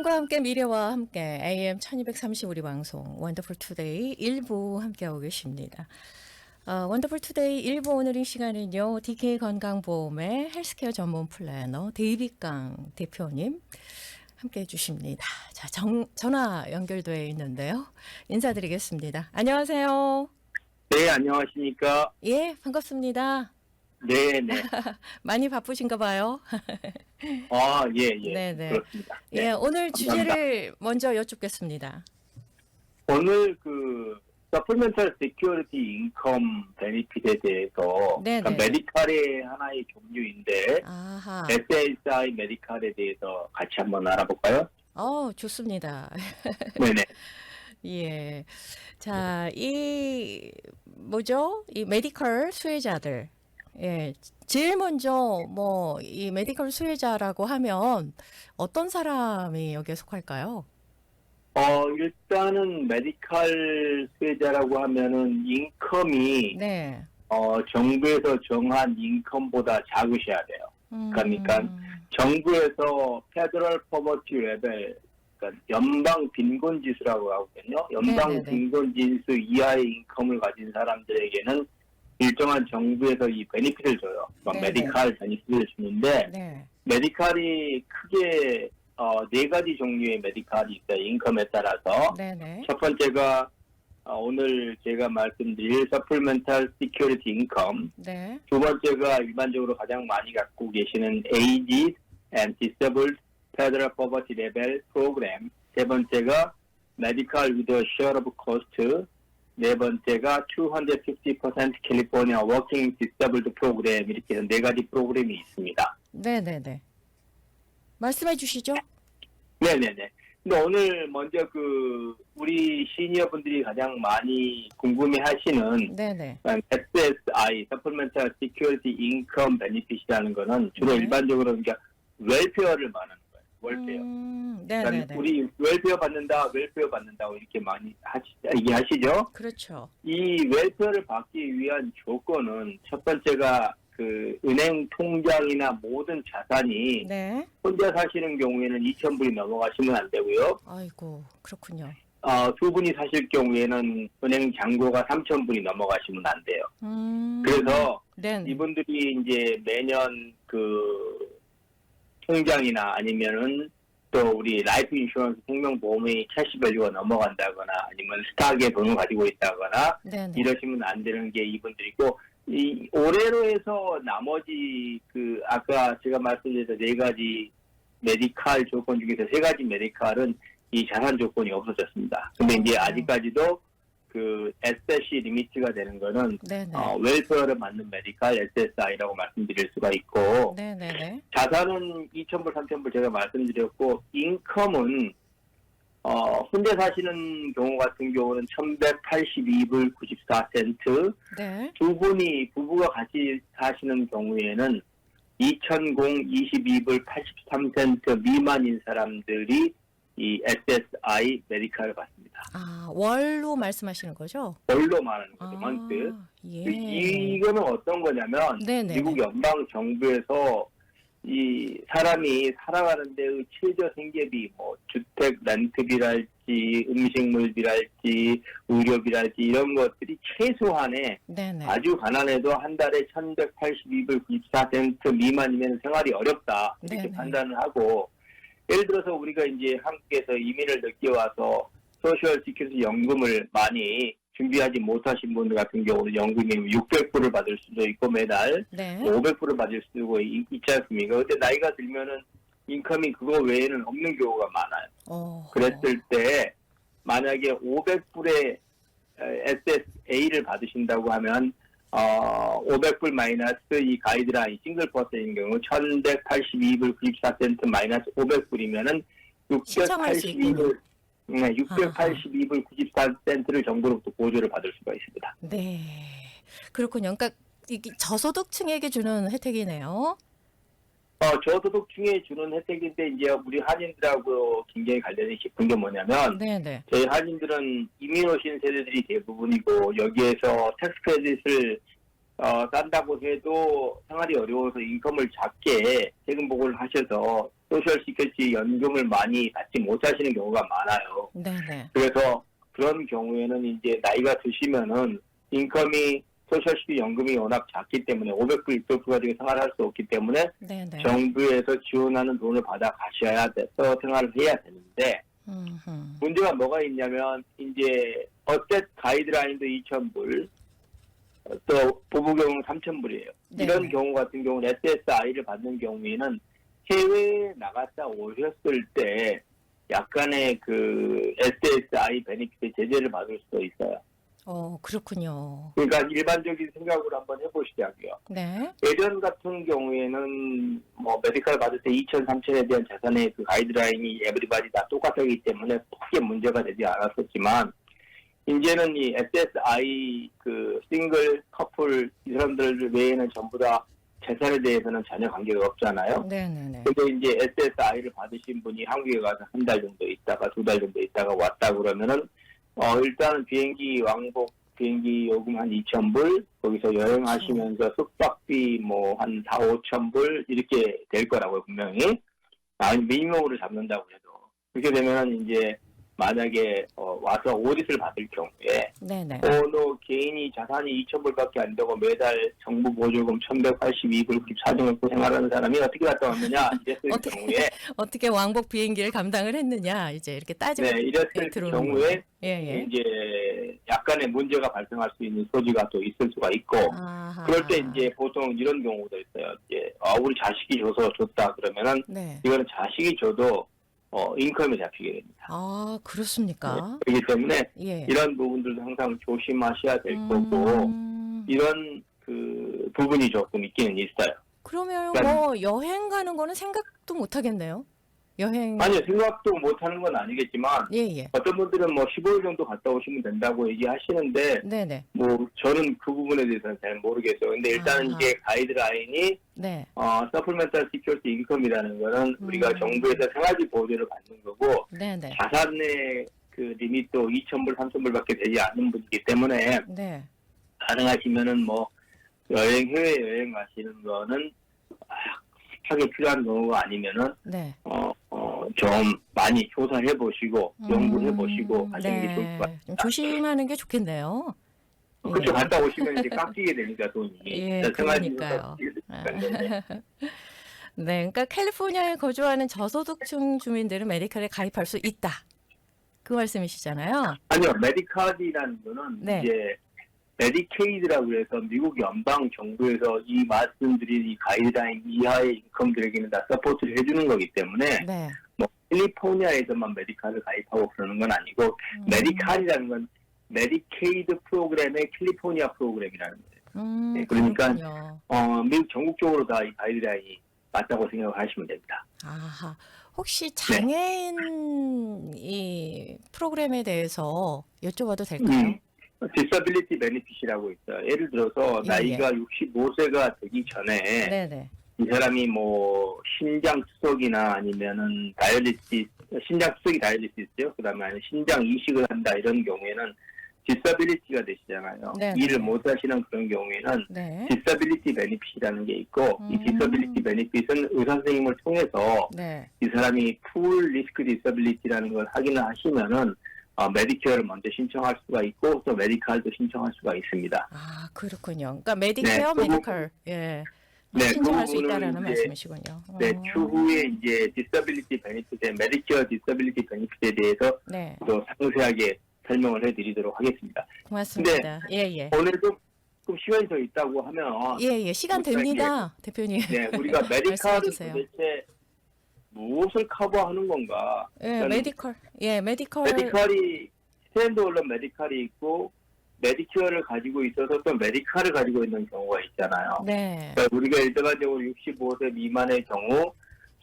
마음과 함께 미래와 함께 AM 1230 우리 방송 원더풀 투데이 1부 함께하고 계십니다. 어, 원더풀 투데이 1부 오늘 이 시간은요. DK 건강보험의 헬스케어 전문 플래너 데이비강 대표님 함께 해 주십니다. 자, 정, 전화 연결돼 있는데요. 인사드리겠습니다. 안녕하세요. 네, 안녕하십니까. 예, 반갑습니다. 네, 네. 많이 바쁘신가 봐요. 아, 예, 예. 네, 네. 그렇습니다. 네. 예, 오늘 감사합니다. 주제를 먼저 여쭙겠습니다. 오늘 그 서플멘탈 시큐리티 인컴 베니핏에 대해서 네, 그러니까 네. 메디칼의 하나의 종류인데 아하. SSI 메디칼에 대해서 같이 한번 알아볼까요? 어, 좋습니다. 네, 네. 예. 자, 이 뭐죠? 이 메디컬 수혜자들. 예. 제일 먼저 뭐 이 메디컬 수혜자라고 하면 어떤 사람이 여기에 속할까요? 어, 일단은 메디칼 수혜자라고 하면은 인컴이 네. 어, 정부에서 정한 인컴보다 작으셔야 돼요. 음, 그러니까 정부에서 페더럴 퍼버티 레벨 그러니까 연방 빈곤 지수라고 하거든요. 연방 네네네. 빈곤 지수 이하의 인컴을 가진 사람들에게는 일정한 정부에서 이 베니핏을 줘요. 막 네네. 메디칼 베니핏을 주는데 네. 메디칼이 크게 어, 네 가지 종류의 메디칼이 있어요. 인컴에 따라서 네, 네. 첫 번째가 어, 오늘 제가 말씀드릴 서플멘탈 시큐리티 인컴 네. 두 번째가 일반적으로 가장 많이 갖고 계시는 Aged and Disabled Federal Poverty Level Program. 세 번째가 Medical with a Share of Cost. 네 번째가 250% California Working Disabled Program. 이렇게 해서 네 가지 프로그램이 있습니다. 네, 네, 네. 말씀해 주시죠. 네네네. 근데 오늘 먼저 그 우리 시니어 분들이 가장 많이 궁금해하시는 네, 네. SSI, Supplemental Security Income Benefit이라는 거는 주로 네. 일반적으로 그러니까 웰페어를 말하는 웰페어. 음, 네, 그러니까 네, 네. 우리 웰페어 받는다, 웰페어 받는다고 이렇게 많이 하시, 얘기하시죠. 그렇죠. 이 웰페어를 받기 위한 조건은 첫 번째가 그 은행 통장이나 모든 자산이 네. 혼자 사시는 경우에는 2,000불이 넘어가시면 안 되고요. 아이고, 그렇군요. 어, 두 분이 사실 경우에는 은행 잔고가 3,000불이 넘어가시면 안 돼요. 음. 그래서 네. 네. 이분들이 이제 매년 그 통장이나 아니면은 또 우리 라이프 인슈런스 생명보험의 캐시 밸류가 넘어간다거나 아니면 스탁에 돈을 가지고 있다거나 네, 네. 이러시면 안 되는 게 이분들이고 이 올해로 해서 나머지 그 아까 제가 말씀드렸던 네 가지 메디칼 조건 중에서 세 가지 메디칼은 이 자산 조건이 없어졌습니다. 근데 이제 어. 아직까지도 그 SSC 리미트가 되는 거는 네, 네. 어, 웰페어를 맞는 메디칼 SSI라고 말씀드릴 수가 있고 네, 네, 네. 자산은 2,000불, 3,000불 제가 말씀드렸고 인컴은 어, 혼자 사시는 경우 같은 경우는 1,182불 94센트 네. 두 분이 부부가 같이 사시는 경우에는 2,022불 83센트 미만인 사람들이 이 SSI 메디칼을 받습니다. 아, 월로 말씀하시는 거죠? 월로 말하는 거죠, 아, 먼트. 예. 이거는 어떤 거냐면 네네. 미국 연방 정부에서 이 사람이 살아가는 데의 최저 생계비, 뭐 주택 렌트비랄지 음식물비랄지 의료비랄지 이런 것들이 최소한의 네네. 아주 가난해도 한 달에 1,182불 94센트 미만이면 생활이 어렵다 이렇게 네네. 판단을 하고 예를 들어서 우리가 이제 한국에서 이민을 늦게 와서 소셜 시큐리티 연금을 많이 준비하지 못하신 분들 같은 경우는 연금이 600불을 받을 수도 있고 매달 네. 500불을 받을 수도 있- 있지 않습니까? 근데 나이가 들면은 인컴이 그거 외에는 없는 경우가 많아요. 어. 그랬을 때 만약에 500불의 SSA를 받으신다고 하면 어 500불 마이너스 이 가이드라인 싱글 퍼센인 경우 1182불 94센트 마이너스 500불이면은 신청할 수 682불 네, 682불 94센트를 정부로부터 보조를 받을 수가 있습니다. 네. 그렇군요. 그러니까 이게 저소득층에게 주는 혜택이네요. 어, 저소득 층에 주는 혜택인데 이제 우리 한인들하고 굉장히 관련이 깊은 게 뭐냐면 네네. 저희 한인들은 이민 오신 세대들이 대부분이고 여기에서 텍스 크레딧을 어, 싼다고 해도 생활이 어려워서 인컴을 작게 세금 보고를 하셔서 소셜 시큐리티 연금을 많이 받지 못하시는 경우가 많아요. 네네. 그래서 그런 경우에는 이제 나이가 드시면은 인컴이 소셜 시큐리티 연금이 워낙 작기 때문에 500불, 600불 가지고 생활할 수 없기 때문에 네네. 정부에서 지원하는 돈을 받아 가셔야 돼서 생활을 해야 되는데 음흠. 문제가 뭐가 있냐면 이제 어셋 가이드라인도 2,000불 또 부부 경우는 3,000불이에요. 네. 이런 경우 같은 경우는 SSI를 받는 경우에는 해외에 나갔다 오셨을 때 약간의 그 SSI 베네핏의 제재를 받을 수도 있어요. 어 그렇군요. 그러니까 일반적인 생각으로 한번 해보시자고요. 네. 예전 같은 경우에는 뭐 메디컬 받을 때 2천, 3천에 대한 자산의 그 가이드라인이 에브리바디 다 똑같았기 때문에 크게 문제가 되지 않았었지만 이제는 이 SSI 그 싱글 커플 이 사람들 외에는 전부 다 재산에 대해서는 전혀 관계가 없잖아요. 네네네. 근데 이제 SSI를 받으신 분이 한국에 가서 한 달 정도 있다가 두 달 정도 있다가 왔다 그러면은 어 일단은 비행기 왕복 비행기 요금 한 2,000불 거기서 여행하시면서 숙박비 뭐 한 4, 5,000불 이렇게 될 거라고요 분명히. 아니 미니멈으로 잡는다고 해도. 그렇게 되면은 이제 만약에 어, 와서 오디트를 받을 경우에 네네. 어너 개인이 자산이 2,000불밖에 안 되고 매달 정부 보조금 1,182불 94등을 생활하는 사람이 어떻게 갔다 왔느냐 이랬을 어떻게 경우에 어떻게 왕복 비행기를 감당을 했느냐 이제 이렇게 따지고 네 이랬을 들어오는 경우에 예 예. 이제 약간의 문제가 발생할 수 있는 소지가 또 있을 수가 있고 아하. 그럴 때 이제 보통 이런 경우도 있어요. 이제 아 우리 자식이 줘서 줬다 그러면은 네. 이거는 자식이 줘도 어 인컴이 잡히게 됩니다. 아 그렇습니까? 그렇기 때문에 예. 이런 부분들도 항상 조심하셔야 될 거고 음, 이런 그 부분이 조금 있기는 있어요. 그러면 그러니까- 뭐 여행 가는 거는 생각도 못 하겠네요. 여행. 아니요 생각도 못 하는 건 아니겠지만 예예. 어떤 분들은 뭐 15일 정도 갔다 오시면 된다고 얘기하시는데 네네. 뭐 저는 그 부분에 대해서는 잘 모르겠어요. 근데 일단은 아하. 이게 가이드라인이 네. 어 서플멘탈 시큐리티 인컴이라는 거는 음. 우리가 정부에서 생활비 보조를 받는 거고 네네. 자산의 그 리밋도 2,000불, 3,000불 밖에 되지 않는 분이기 때문에 네. 가능하시면은 뭐 여행 해외 여행 가시는 거는 아, 하게 필요한 경우가 아니면은 네. 어, 어, 좀 많이 조사해 보시고 연구해 보시고 음, 하시는 게 좋을 것 네. 같아요. 좀 조심하는 게 좋겠네요. 그쪽 예. 갔다 오시면 이제 깎이게 되니까 돈이. 예, 그러니까요. 네. 네, 그러니까 캘리포니아에 거주하는 저소득층 주민들은 메디칼에 가입할 수 있다. 그 말씀이시잖아요. 아니요, 메디카드라는 거는 네. 이제 메디케이드라고 해서 미국 연방 정부에서 이 말씀드린 이 가이드라인 이하의 인컴들에게는 다 서포트를 해주는 거기 때문에 네. 뭐 캘리포니아에서만 메디카를 가입하고 그러는 건 아니고 음, 메디칼이라는 건 메디케이드 프로그램의 캘리포니아 프로그램이라는 거예요. 음, 네, 그러니까 그렇군요. 어, 미국 전국적으로 다 이 가이드라인이 맞다고 생각하시면 됩니다. 아하. 혹시 네. 장애인 이 프로그램에 대해서 여쭤봐도 될까요? 음, 디서빌리티 베니핏이라고 있어요. 예를 들어서 예, 나이가 65세가 되기 전에 네네. 이 사람이 뭐 신장 투석이나 아니면은 다이얼리시스 신장 투석이 다이얼리시스요. 그다음에 아니 신장 이식을 한다 이런 경우에는 디서빌리티가 되시잖아요. 네, 일을 네. 못 하시는 그런 경우에는 네. 디서빌리티 베니핏이라는 게 있고 이 음. 디서빌리티 베니핏은 의사 선생님을 통해서 네. 이 사람이 풀 리스크 디서빌리티라는 걸 확인을 하시면은 어, 메디케어를 먼저 신청할 수가 있고 또 메디칼도 신청할 수가 있습니다. 아, 그렇군요. 그러니까 메디케어, 그 부- 메디컬. 예. 네, 신청할 수그 있다라는 말씀이시군요. 네, 어, 추후에 이제 디서빌리티 베니핏의 메디케어 디서빌리티 베니핏에 대해서 네. 또 상세하게 설명을 해드리도록 하겠습니다. 고맙습니다. 예, 예. 오늘 좀, 좀 시간이 더 있다고 하면 예, 예. 시간 됩니다. 대표님. 네, 우리가 메디칼은. 도대체 무엇을 커버하는 건가? 예, 메디컬. 예, 메디컬. 메디칼이 스탠드얼론 메디칼이 있고 메디케어를 가지고 있어서 또 메디칼을 가지고 있는 경우가 있잖아요. 네. 그러니까 우리가 일반적으로 65세 미만의 경우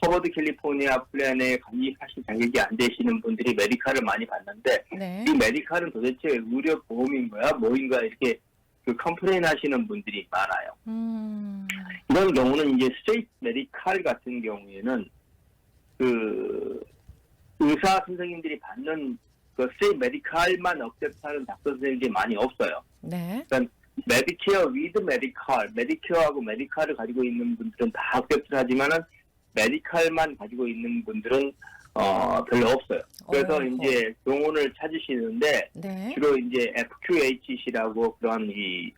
허버드 캘리포니아 플랜에 가입하실 자격이 안 되시는 분들이 메디칼을 많이 받는데 네. 이 메디칼은 도대체 의료 보험인 거야 뭐인가 이렇게 그 컴플레인 하시는 분들이 많아요. 음. 이런 경우는 이제 스트레이트 메디칼 같은 경우에는 그 의사 선생님들이 받는 그 스트레이트 메디칼만 억셉트하는 닥터 선생님들이 많이 없어요. 네. 메디케어 위드 메디칼, 메디케어하고 메디칼을 가지고 있는 분들은 다 합격을 하지만은 메디칼만 가지고 있는 분들은 어, 별로 없어요. 그래서 어허. 이제 병원을 찾으시는데 네. 주로 이제 FQHC라고 그런 이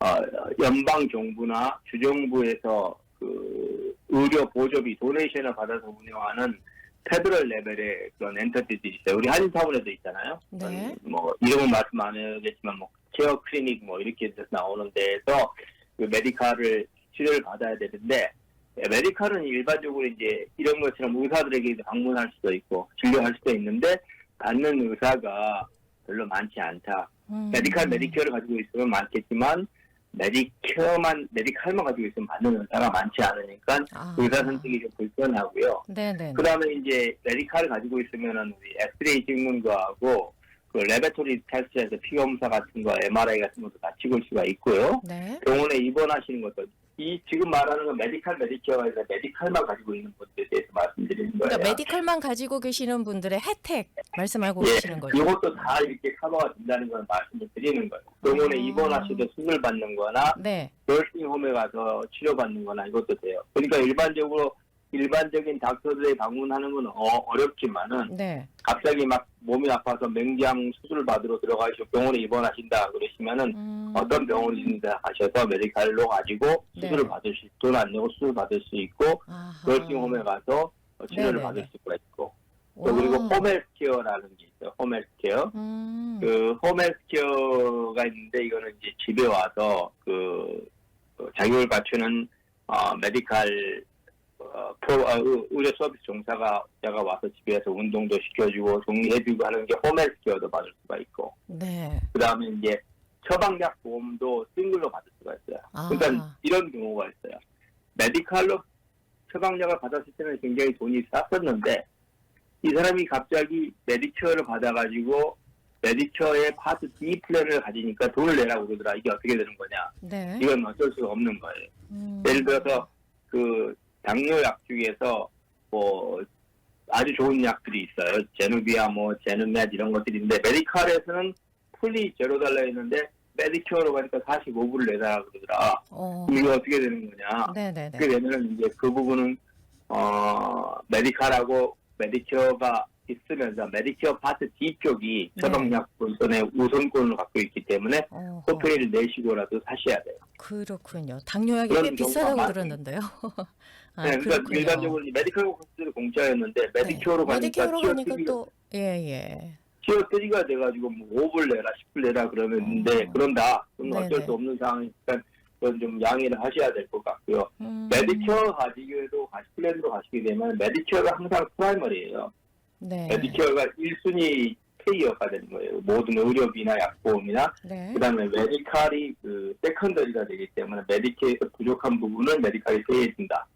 어, 연방 정부나 주정부에서 그 의료 보조비 도네이션을 받아서 운영하는 페더럴 레벨의 그런 엔터티들이 있어요. 우리 한인타운에도 있잖아요. 네. 뭐 이름은 말씀 안 해야겠지만 뭐 케어 클리닉 뭐 이렇게 나오는 데에서 그 메디칼을 치료를 받아야 되는데 예, 메디칼은 일반적으로 이제 이런 것처럼 의사들에게 방문할 수도 있고 진료할 수도 있는데 받는 의사가 별로 많지 않다. 음. 메디칼 메디케어를 가지고 있으면 많겠지만 메디케어만 메디칼만 가지고 있으면 받는 의사가 많지 않으니까 아. 의사 선택이 좀 불편하고요. 네네. 그 다음에 이제 메디칼을 가지고 있으면은 우리 엑스레이 찍는 거하고 그 레베토리 테스트에서 피 검사 같은 거, MRI 같은 것도 다 찍을 수가 있고요. 네. 병원에 입원하시는 것도 이 지금 말하는 건 메디칼 메디케어가 아니라 메디칼만 가지고 있는 분들에 대해서 말씀드리는 거예요. 그러니까 메디컬만 가지고 계시는 분들의 혜택 말씀하고 예, 계시는 거죠. 이것도 다 이렇게 커버가 된다는 걸 말씀을 드리는 거예요. 병원에 아. 입원하셔도 수술 받는 거나 네. 너싱홈에 가서 치료받는 거나 이것도 돼요. 그러니까 일반적으로 일반적인 닥터들에 방문하는 건 어, 렵지만은 네. 갑자기 막 몸이 아파서 맹장 수술 받으러 들어가시고 병원에 입원하신다 그러시면은 음. 어떤 병원인데 가셔서 메디칼로 가지고 수술을 네. 받을 수, 돈 안 내고 수술 받을 수 있고 아하. 너싱홈에 가서 어, 치료를 네네네. 받을 수가 있고 와. 또 그리고 홈헬스케어라는 게 있어요. 홈헬스케어. 음. 그 홈헬스케어가 있는데 이거는 이제 집에 와서 그, 그 자격을 갖추는 어, 메디칼 어, 의- 의료 서비스 종사가 자가 와서 집에서 운동도 시켜주고 정리해주고 하는 게 홈헬스케어도 받을 수가 있고 네. 그 다음에 이제 처방약 보험도 싱글로 받을 수가 있어요. 아. 그러니까 이런 경우가 있어요. 메디칼로 처방약을 받았을 때는 굉장히 돈이 쌌었는데 이 사람이 갑자기 메디케어를 받아가지고 메디케어의 파트 D 플랜을 가지니까 돈을 내라고 그러더라. 이게 어떻게 되는 거냐. 네. 이건 어쩔 수가 없는 거예요. 음. 예를 들어서 그 당뇨약 중에서 뭐 아주 좋은 약들이 있어요. 제누비아 뭐 제누맷 이런 것들인데 메디칼에서는 풀리 제로 달러 했는데 메디케어로 가니까 45불을 내달라 그러더라. 어. 이게 어떻게 되는 거냐? 네네네. 그게 되면은 이제 그 부분은 어 메디칼하고 메디케어가 있으면서 메디케어 파트 D 쪽이 네. 처방약 우선권을 갖고 있기 때문에 어허. 코페이를 내시고라도 사셔야 돼요. 그렇군요. 당뇨약이 꽤 비싸다고 경우가 들었는데요. 아, 네, 그러니까 그렇군요. 일반적으로 이 메디컬 코스는 공짜였는데 메디케어로 네. 가니까 메디케어로 티어 가니까 3가, 또 예예. 티어 3가 돼가지고 뭐 5불 내라 10불 내라 그러는데 어. 그런다. 그럼 어쩔 네네. 수 없는 상황이니까 그건 좀 양해를 하셔야 될 것 같고요. 음. 메디케어 가지고도 가시 플랜으로 가시게 되면 메디케어가 항상 프라이머리예요. 네. 메디케어가 1순위 페이어가 되는 거예요. 모든 의료비나 약보험이나 네. 그다음에 메디칼이 그 세컨더리가 되기 때문에 메디케어에서 부족한 부분은 메디칼이 페이해준다.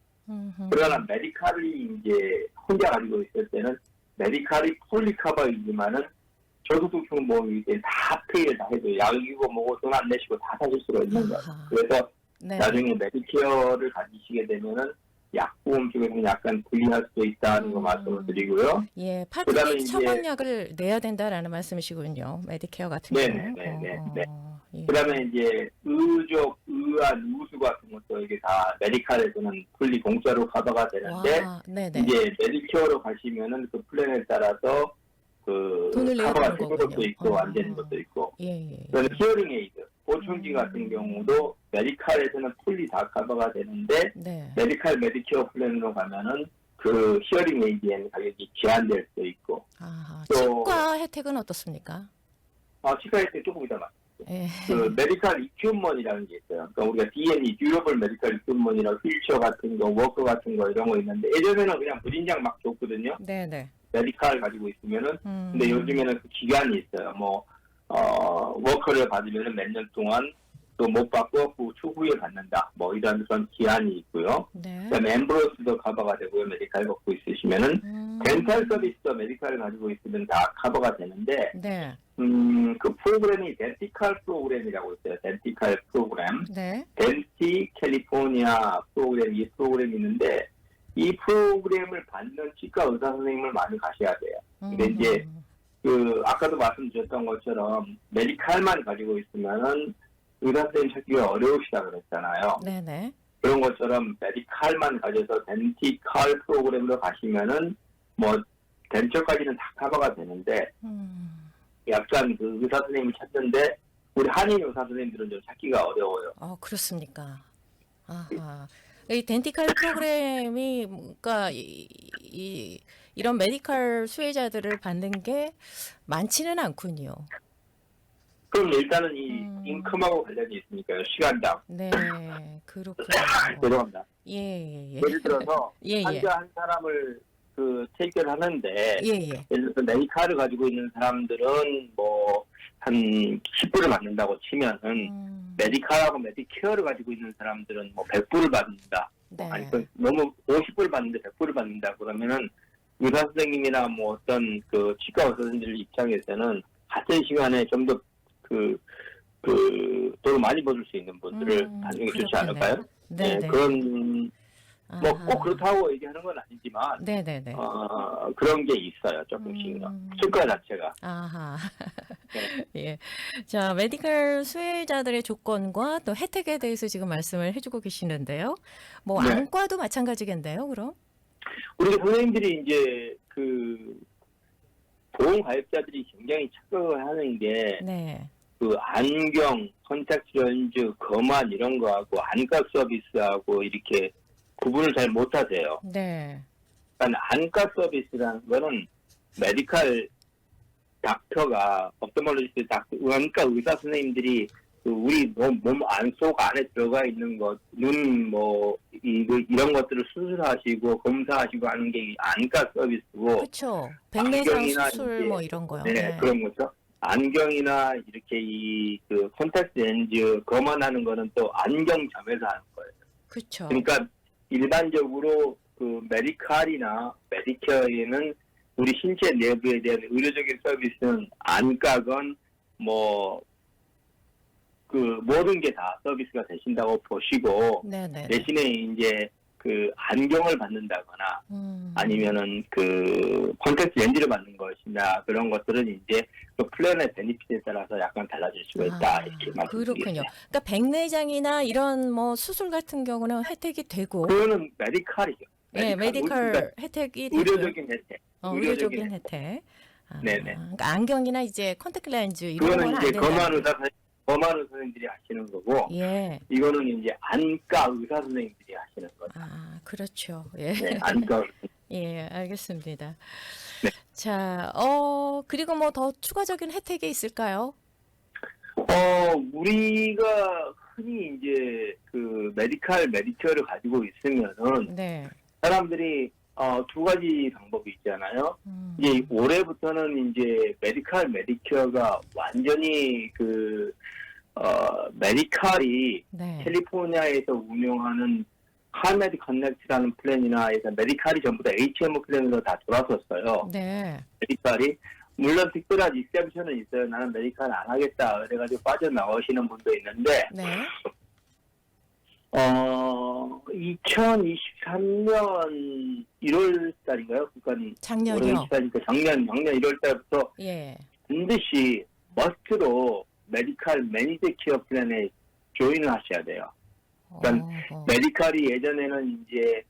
그러나 메디칼이 이제 혼자 가지고 있을 때는 메디칼이 풀리 커버이지만은 저소득층 보험이기 때문에 다 페이를 다 해줘요. 약이고 뭐고 돈 안 내시고 다 사실 수가 있는 거예요. 그래서 네. 나중에 메디케어를 가지시게 되면은 약보험 쪽에서는 약간 불리할 수도 있다는 거 음. 말씀을 드리고요. 예, 이제- 처방약을 내야 된다라는 말씀이시군요. 메디케어 같은 네, 경우. 네, 네, 어, 네. 예. 그다음에 이제 의족, 의안, 우수 같은 것도 이게 다 메디칼에서는 풀리 공짜로 커버가 되는데 와, 네네. 이제 메디케어로 가시면은 그 플랜에 따라서 그 돈을 내야 커버가 되는 되는 거군요. 것도 있고 어. 안 되는 것도 있고 예, 예. 그다음에 히어링 에이드 보충기 음. 같은 경우도 메디칼에서는 풀리 다 커버가 되는데 네. 메디칼 메디케어 플랜으로 가면은 그 히어링 에이드에는 가격이 제한될 수도 있고 아하. 또- 치과 혜택은 어떻습니까? 아 치과에 때 조금 이따 말 예. 그 메디칼 이큐먼이라는 게 있어요. 그러니까 우리가 DNE, 듀러블 메디칼 이큐먼이라고 휠체어 같은 거, 워커 같은 거 이런 거 있는데 예전에는 그냥 브린장 막 줬거든요. 네네. 메디칼 가지고 있으면은 음. 근데 요즘에는 그 기간이 있어요. 뭐, 어, 워커를 받으면 몇년 동안 또 못 받고 그 추후에 받는다. 뭐 이런 그런 기한이 있고요. 네. 그 다음에 엠브로스도 커버가 되고요. 메디칼 갖고 있으시면은. 음. 덴탈 서비스도 메디칼을 가지고 있으면 다 커버가 되는데, 네. 음, 그 프로그램이 덴티칼 프로그램이라고 있어요. 덴티칼 프로그램. 네. 덴티 캘리포니아 프로그램, 이 프로그램이 있는데, 이 프로그램을 받는 치과 의사 선생님을 많이 가셔야 돼요. 근데 음. 이제 그 아까도 말씀드렸던 것처럼 메디칼만 가지고 있으면은 의사 선생님 찾기가 어려우시다 그랬잖아요. 네네. 그런 것처럼 메디칼만 가져서 덴티칼 프로그램으로 가시면은 뭐 덴처까지는 다 커버가 되는데 음. 약간 그 의사 선생님을 찾는데 우리 한인 의사 선생님들은 좀 찾기가 어려워요. 어, 그렇습니까? 아하. 이 덴티칼 프로그램이 뭔가 이, 이 이런 메디컬 수혜자들을 받는 게 많지는 않군요. 그럼 일단은 이 음. 인컴하고 관련이 있으니까요. 시간당. 네, 그렇군요. 죄송합니다. 예, 예, 예. 예를 들어서 예, 예. 환자 한 사람을 그 체크를 하는데 예, 예. 예를 들어서 메디카를 가지고 있는 사람들은 뭐 한 10불을 받는다고 치면은 음, 메디카하고 메디케어를 가지고 있는 사람들은 뭐 100불을 받는다. 네. 아니 그 너무 50불 받는데 100불을 받는다 그러면은 의사 선생님이나 뭐 어떤 그 치과 의사 선생님들 입장에서는 같은 시간에 좀 더 그 그 돈을 많이 벌을 수 있는 분들을 음, 게 좋지. 않을까요? 네, 네. 그런 뭐. 꼭 그렇다고 얘기하는 건 아니지만 네, 네, 네. 어, 그런 게 있어요 조금씩요. 음. 치과 자체가 아하. 네. 예. 자, 메디컬 수혜자들의 조건과 또 혜택에 대해서 지금 말씀을 해주고 계시는데요. 뭐 네. 안과도 마찬가지겠네요, 그럼? 우리 선생님들이 이제 그 보험 가입자들이 굉장히 착각을 하는 게 네. 그 안경, 컨택트 렌즈, 거만 이런 거하고 안과 서비스하고 이렇게 구분을 잘 못하세요. 네. 그러니까 안과 서비스라는 거는 메디칼 닥터가 업토몰로지스트 닥터, 안과 의사 선생님들이 그 우리 몸, 몸 안속 안에 들어가 있는 것, 눈, 뭐, 이, 이런 것들을 수술하시고 검사하시고 하는 게이 안과 서비스고, 그렇죠. 백내장 안경이나 수술 이제- 뭐 이런 거요. 네, 그런 거죠. 안경이나 이렇게 이 그 콘택트 렌즈 검안하는 거는 또 안경점에서 하는 거예요. 그렇죠. 그러니까 일반적으로 그 메디칼이나 메디케어에는 우리 신체 내부에 대한 의료적인 서비스는 안과건 뭐 그 모든 게 다 서비스가 되신다고 보시고 네, 네. 대신에 이제 그 안경을 받는다거나 음. 아니면은 그 콘택트 렌즈를 받는 것이나 그런 것들은 이제 그 플랜의 베니핏에 따라서 약간 달라질 수가 있다 아, 이렇게 그렇군요. 말씀드리겠습니다. 그러니까 백내장이나 이런 뭐 수술 같은 경우는 혜택이 되고 그거는 메디칼이죠. 네, 메디컬 그러니까 혜택이 되고 의료적인 혜택. 어, 의료적인 의료적인 혜택. 아, 네네. 그러니까 안경이나 이제 컨택트 렌즈 이런 그거는 건안 이제 된다. 검안 의사 선- 검안 의사 선생님들이 하시는 거고 예. 이거는 이제 안과 의사 선생님들이 하시는 거죠. 아, 그렇죠. 예. 네, 안과 의사 예, 알겠습니다. 네. 자, 어, 그리고 뭐 더 추가적인 혜택이 있을까요? 어, 우리가 흔히 이제 그 메디칼 메디케어를 가지고 있으면은 네. 사람들이 어, 두 가지 방법이 있잖아요. 음, 이제 올해부터는 이제 메디칼 메디케어가 완전히 그 어, 메디칼이 네. 캘리포니아에서 운영하는 카메디 커넥트라는 플랜이나 해서 메디칼이 전부 다 HMO 플랜으로 다 돌아섰어요. 네. 메디칼이 물론 특별한 익셉션은 있어요. 나는 메디칼 안 하겠다. 그래가지고 빠져나오시는 분도 있는데 네. 어 2023년 1월 달인가요? 그러니까 작년이요. 24니까 작년 작년 1월 달부터 예. 반드시 머스트로 메디칼 매니저 케어 플랜에 조인을 하셔야 돼요. 그러니까 어, 메디칼이 예전에는 이제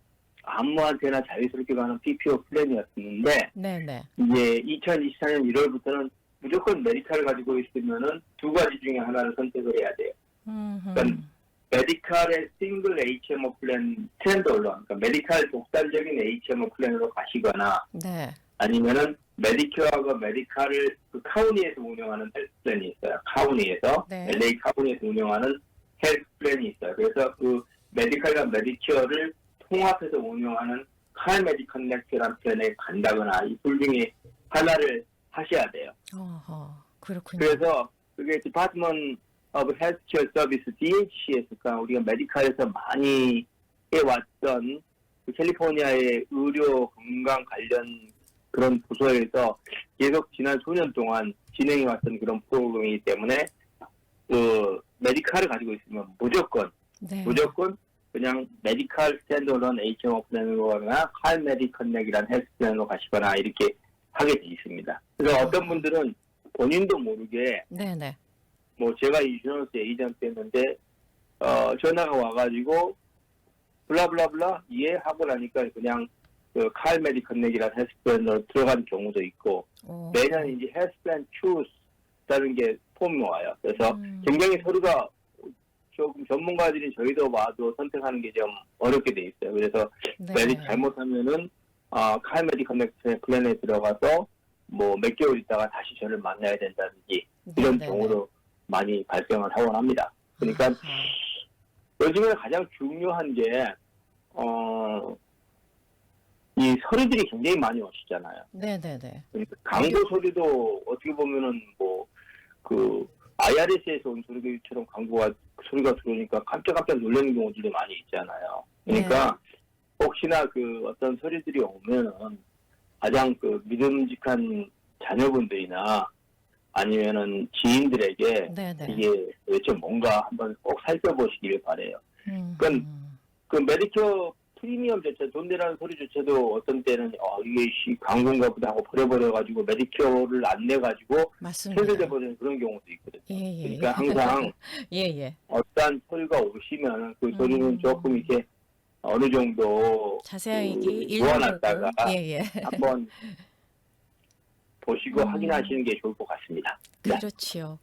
아무한테나 자유스럽게 가는 PPO 플랜이었는데 네, 네. 이제 2024년 1월부터는 무조건 메디칼을 가지고 있으면은 두 가지 중에 하나를 선택을 해야 돼요. 음흠. 그러니까 메디칼의 싱글 HMO 플랜 스탠드얼론, 그러니까 메디칼 독단적인 HMO 플랜으로 가시거나 네. 아니면은 메디케어하고 메디칼을 그 카우니에서 운영하는 헬스 플랜이 있어요. 카우니에서 네. LA 카우니에서 운영하는 헬스 플랜이 있어요. 그래서 그 메디칼과 메디케어를 통합해서 운영하는 칼 메디컨 넥트라는 플랜에 간다거나 이 둘 중에 하나를 하셔야 돼요. 어허. 그렇군요. 그래서 그게 디파트먼트 오브 헬스케어 서비스 DHC에서 우리가 메디칼에서 많이 해왔던 그 캘리포니아의 의료 건강 관련 그런 부서에서 계속 지난 수년 동안 진행해왔던 그런 프로그램이기 때문에 그 메디칼을 가지고 있으면 무조건 네. 무조건 그냥 메디칼 스탠드얼론 HMO 플랜으로 가거나 칼 메디컨넥이라는 헬스 플랜으로 가시거나 이렇게 하게 돼 있습니다. 그래서 아. 어떤 분들은 본인도 모르게 네, 네. 뭐 제가 인슈런스 에이전트였는데 어 전화가 와가지고 블라블라블라 이해하고 나니까 그냥 그칼 메디컨넥이라는 헬스 플랜으로 들어간 경우도 있고 오. 매년 이제 헬스 플랜 추스라는 게 폼이 와요. 그래서 음. 굉장히 서류가 조금 전문가들이 저희도 봐도 선택하는 게 좀 어렵게 돼 있어요. 그래서 네. 만약 잘못하면은 아, 칼 메디컨넥 플랜에 들어가서 뭐 몇 개월 있다가 다시 저를 만나야 된다든지 이런 네, 네, 경우도 많이 발생을 하곤 합니다. 그러니까 아, 요즘에 가장 중요한 게, 어, 이 서류들이 굉장히 많이 오시잖아요. 네네네. 그러니까 광고 서류도 어떻게 보면은 뭐, 그, IRS에서 온 서류처럼 광고가, 소리가 들어오니까 깜짝깜짝 놀라는 경우들이 많이 있잖아요. 그러니까, 혹시나 그 어떤 서류들이 오면은 가장 그 믿음직한 자녀분들이나 아니면은 지인들에게 네네. 이게 도대체 뭔가 한번 꼭 살펴보시길 바래요. 음, 그건 음. 그 메디케어 프리미엄조차 돈 내라는 소리조차도 어떤 때는 어 이게 씨 광고인가 보다 하고 버려버려가지고 메디케어를 안 내가지고 맞습니다. 캔슬돼 버리는 그런 경우도 있거든요. 예, 예. 그러니까 항상 예, 예. 어떠한 서류가 오시면 그 서류는 음. 조금 이렇게 어느 정도 자세하게 그. 모아놨다가 예, 예. 한번 보시고 음. 확인하시는 게 좋을 것 같습니다. 네. 그렇지요.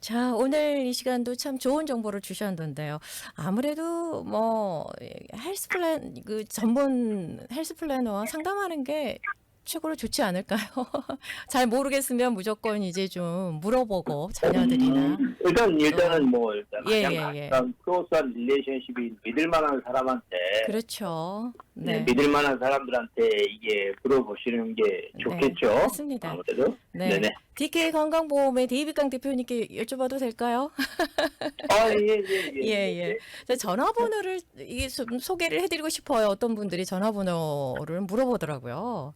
자, 오늘 이 시간도 참 좋은 정보를 주셨는데요. 아무래도 뭐 헬스 플랜 그 전문 헬스 플래너와 상담하는 게 최고로 좋지 않을까요? 잘 모르겠으면 무조건 이제 좀 물어보고 자녀들이나 음, 일단 일단은 뭐 일단 예, 가장 예, 예. 가까운 크로스한 릴레이션십이 믿을 만한 사람한테 그렇죠. 네, 네. 믿을 만한 사람들한테 이게 물어보시는 게 좋겠죠. 네, 맞습니다. 아무래도. 네. 네. 네 DK 건강보험의 데이비강 대표님께 여쭤봐도 될까요? 아, 예, 예, 예. 예, 예. 자, 전화번호를 이게 좀 소개를 해드리고 싶어요. 어떤 분들이 전화번호를 물어보더라고요.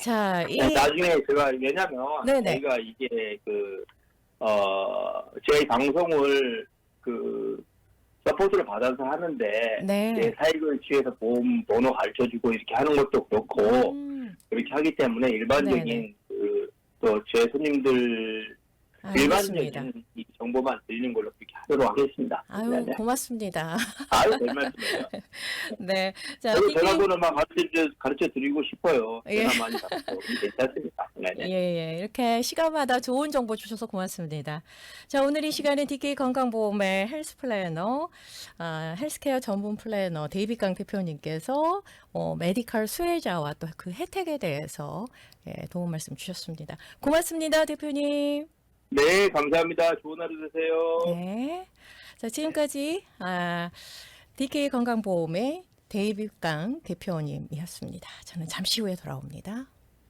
자, 이 네, 나중에 제가 왜냐면 네네. 저희가 이게 그 어, 저희 방송을 그 서포트를 받아서 하는데 네. 제 사익을 취해서 보험 번호 가르쳐 주고 이렇게 하는 것도 그렇고 음, 그렇게 하기 때문에 일반적인 네네. 그, 또제 손님들. 일반적인 이 정보만 드리는 걸로 그렇게 하도록 하겠습니다. 아유, 네네. 고맙습니다. 아유, 별 말씀이에요. 네. 자, 저도 전화번호만 가르쳐, 가르쳐 드리고 싶어요. 예. 전화 많이 받고 괜찮습니다. 네네. 예, 예. 이렇게 시간마다 좋은 정보 주셔서 고맙습니다. 자, 오늘 이 시간에 DK 건강보험의 헬스 플래너, 아, 헬스케어 전문 플래너 데이비강 대표님께서 어, 메디컬 수혜자와 또 그 혜택에 대해서 예, 도움 말씀 주셨습니다. 고맙습니다, 대표님. 네, 감사합니다. 좋은 하루 되세요. 네. 자, 지금까지 아, DK 건강보험의 데이비강 대표님이었습니다. 저는 잠시 후에 돌아옵니다.